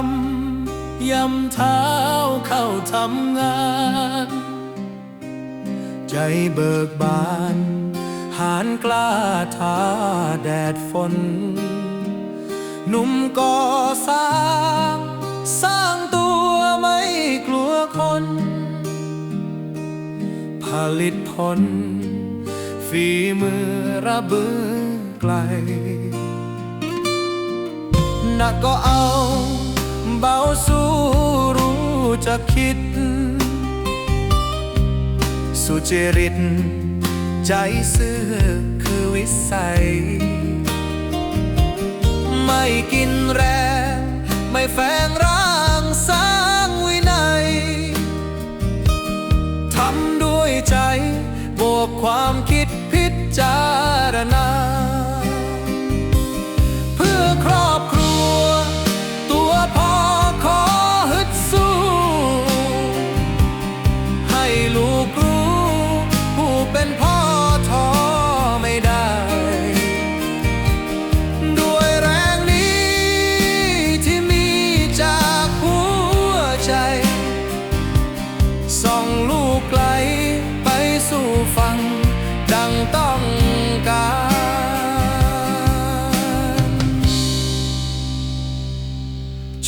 ำยำเท้าเข้าทำงาน ใจเบิกบาน หานกล้าท้าแดดฝน หนุ่มก่อสร้าง สร้างตัวไม่กลัวคน ผลิตผลฝีมือระเบือไกล หนักก็เอา เบาสู้รู้จะคิด สุจริต ใจซื่อคือวิสัย ไม่กินแรงไม่แฝงร่างสร้างวินัยทำด้วยใจ บวกความคิดพิจารณา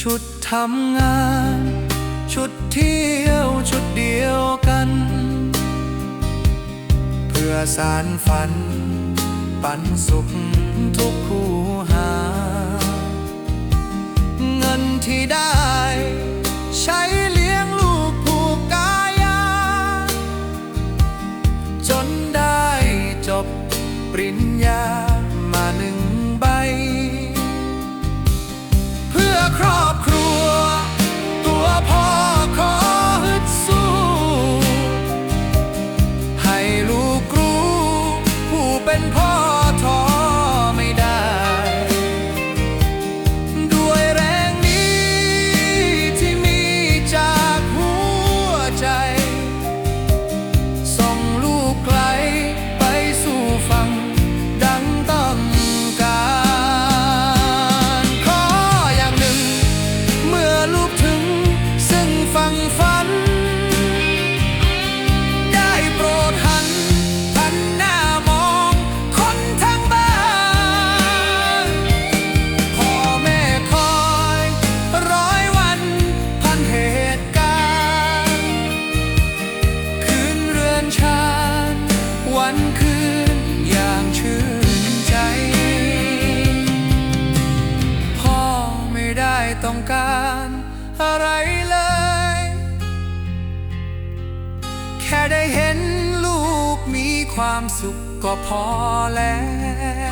ชุดทำงาน ชุดเที่ยวชุดเดียวกัน เพื่อสารฝัน ปันสุขทุกคู่หา เงินที่ได้ ใช้เลี้ยงลูกผูกกายา จนได้จบปริญญามาหนึ่งใบ เพื่อครอบ เป็นพ่อ ต้องการอะไรเลย แค่ได้เห็นลูกมีความสุขก็พอแล้ว